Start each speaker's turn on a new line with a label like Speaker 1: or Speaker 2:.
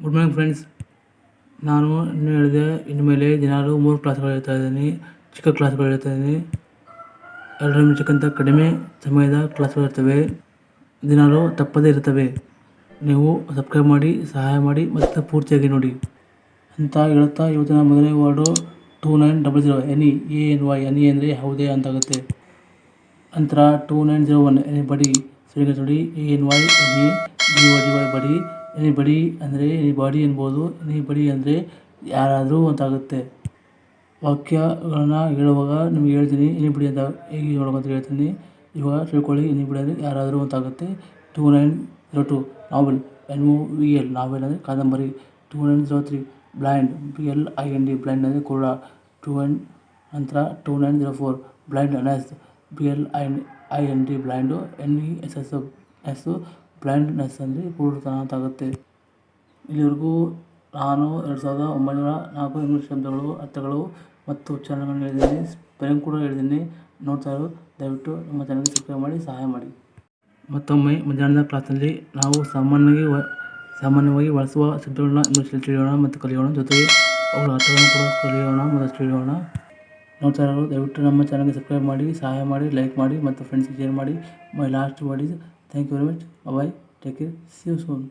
Speaker 1: Good morning friends ನಾನು ಇನ್ನೂ ಹೇಳಿದೆ ಇನ್ಮೇಲೆ ದಿನಾಲು ಮೂರು ಕ್ಲಾಸ್ಗಳು ಹೇಳ್ತಾ ಇದ್ದೀನಿ. ಚಿಕ್ಕ ಕ್ಲಾಸ್ಗಳು ಹೇಳ್ತಾ ಇದ್ದೀನಿ. ಎರಡರ ನಿಮಿಷಕ್ಕಿಂತ ಕಡಿಮೆ ಸಮಯದ ಕ್ಲಾಸ್ಗಳು ಇರ್ತವೆ. ದಿನಾಲು ತಪ್ಪದೇ ಇರ್ತವೆ. ನೀವು ಸಬ್ಸ್ಕ್ರೈಬ್ ಮಾಡಿ, ಸಹಾಯ ಮಾಡಿ ಮತ್ತು ಪೂರ್ತಿಯಾಗಿ ನೋಡಿ. ಅಂತ ಹೇಳುತ್ತಾ ಇವತ್ತಿನ ಮೊದಲನೇ word two nine double zero any A N Y any ಅಂದರೆ ಯಾವುದೇ ಅಂತಾಗುತ್ತೆ. ನಂತರ two nine zero one anybody, ಸರಿಗ A N Y any D Y body anybody ಅಂದರೆ ಎನಿಬಾಡಿ ಎನ್ಬೋದು ಎನಿಬಡಿ ಅಂದರೆ ಯಾರಾದರೂ ಅಂತಾಗುತ್ತೆ. ವಾಕ್ಯಗಳನ್ನ ಹೇಳುವಾಗ ನಿಮ್ಗೆ ಹೇಳ್ತೀನಿ ಎನಿಬಡಿ ಅಂತ ಹೇಗೆ ಹೇಳ್ಬೇಕು ಅಂತ ಹೇಳ್ತೀನಿ. ಇವಾಗ ತಿಳ್ಕೊಳ್ಳಿ ಎನಿಬಡಿ ಅಂದರೆ ಯಾರಾದರೂ ಅಂತಾಗುತ್ತೆ. Two nine zero two novel, N O V L, novel ಅಂದರೆ ಕಾದಂಬರಿ. Two nine zero three blind, B L I N D, blind ಅಂದರೆ ಕುರುಡ ಟೂ ನೈನ್ ನಂತರ two nine zero four blindness B L I I N D blind, N E S S S blindness ಅಂದರೆ ಕುರುಡುತನ ಅಂತಾಗುತ್ತೆ ಇಲ್ಲಿವರೆಗೂ ನಾನು ಎರಡು ಸಾವಿರದ ಒಂಬೈನೂರ ನಾಲ್ಕು ಇಂಗ್ಲೀಷ್ ಶಬ್ದಗಳು, ಅರ್ಥಗಳು ಮತ್ತು ಉಚ್ಚಾರಣೆಗಳನ್ನು ಹೇಳಿದ್ದೀನಿ. ಸ್ಪೆಲ್ಲಿಂಗ್ ಕೂಡ ಹೇಳಿದ್ದೀನಿ. ನೋಡ್ತಾ ದಯವಿಟ್ಟು ನಮ್ಮ ಚಾನಲ್ಗೆ ಸಬ್ಸ್ಕ್ರೈಬ್ ಮಾಡಿ, ಸಹಾಯ ಮಾಡಿ. ಮತ್ತೊಮ್ಮೆ ಮಧ್ಯಾಹ್ನದ ಕ್ಲಾಸಲ್ಲಿ ನಾವು ಸಾಮಾನ್ಯವಾಗಿ ಸಾಮಾನ್ಯವಾಗಿ ಬಳಸುವ ಶಬ್ದಗಳನ್ನ ಇಂಗ್ಲೀಷಲ್ಲಿ ತಿಳಿಯೋಣ ಮತ್ತು ಕಲಿಯೋಣ. ಜೊತೆಗೆ ಅವುಗಳ ಅರ್ಥಗಳನ್ನು ಕೂಡ ಕಲಿಯೋಣ ಮತ್ತು ತಿಳಿಯೋಣ. ನೋಡ್ತಾ ಇರೋರು ದಯವಿಟ್ಟು ನಮ್ಮ ಚಾನಲ್ಗೆ ಸಬ್ಸ್ಕ್ರೈಬ್ ಮಾಡಿ, ಸಹಾಯ ಮಾಡಿ ಲೈಕ್ ಮಾಡಿ ಮತ್ತು ಫ್ರೆಂಡ್ಸ್ಗೆ ಶೇರ್ ಮಾಡಿ. My last word Thank you very much. Bye bye. Take care. See you soon.